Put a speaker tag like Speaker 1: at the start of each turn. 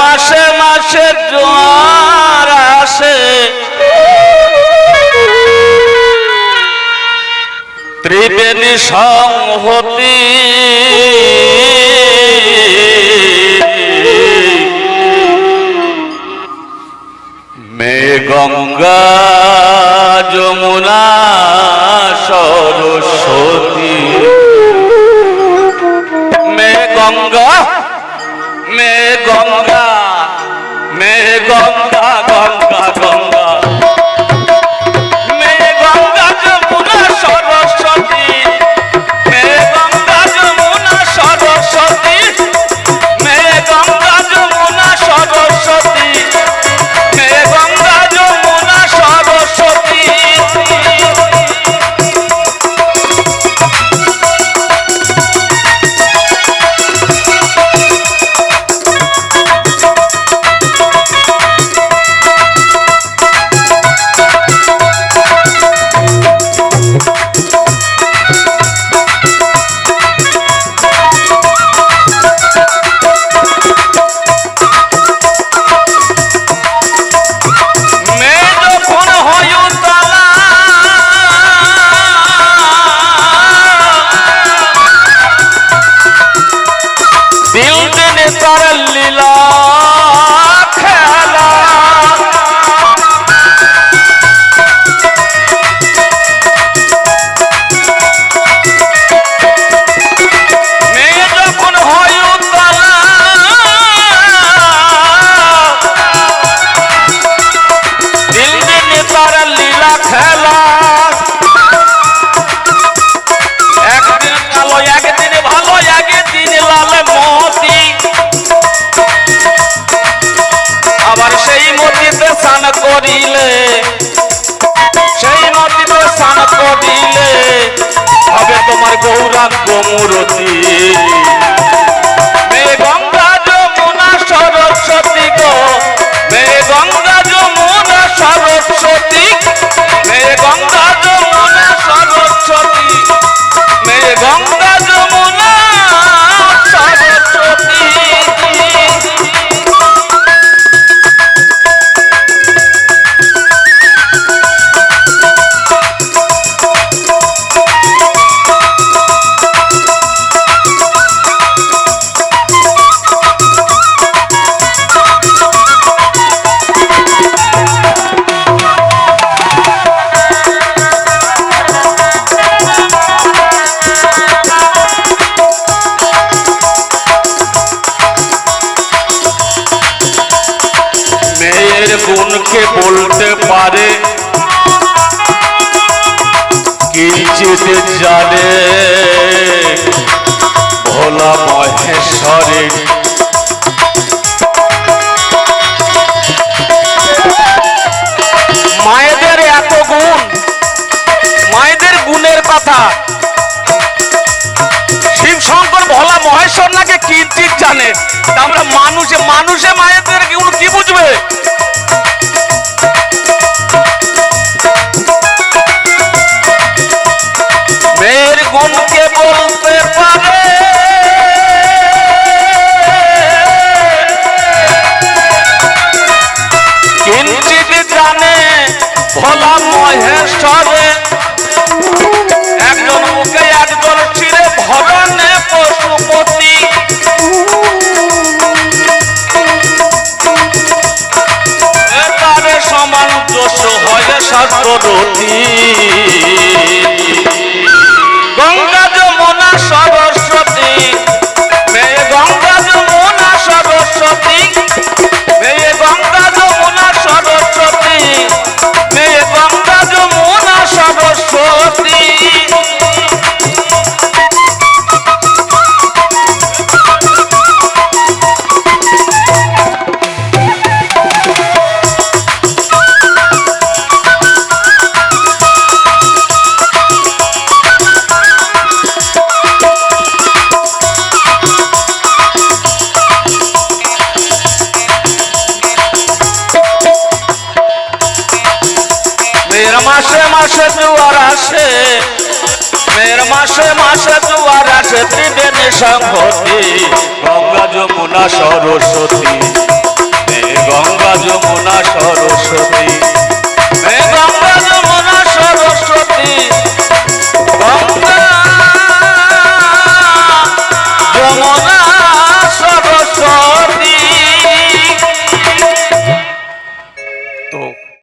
Speaker 1: মাসে মাসে জোয়ার আসে। ত্রিবেণী সংহতি গঙ্গা যমুনা সরস্বতী। মে গঙ্গা নদীতে স্নান করিলে সেই নদীতে স্নান করিলে হবে তোমার গৌরাঙ্গ মূরতি। চিত জানে, ভোলা মহেশ্বরে। মায়েদের এত গুণ, মায়েদের গুণের কথা। শিবশঙ্কর ভোলা মহেশ্বর নাকি কীর্তির জানে। আমরা মানুষে মানুষে মায়েদের গুণ কি বুঝবে? ভোলা মহেশ্বরে মাসে মাসে জুয়ার আসে। মের মাসে মাসে জুয়ার আসে, ত্রিবেণী সংহতি গঙ্গা যমুনা সরস্বতী। গঙ্গা যমুনা সরস্বতী।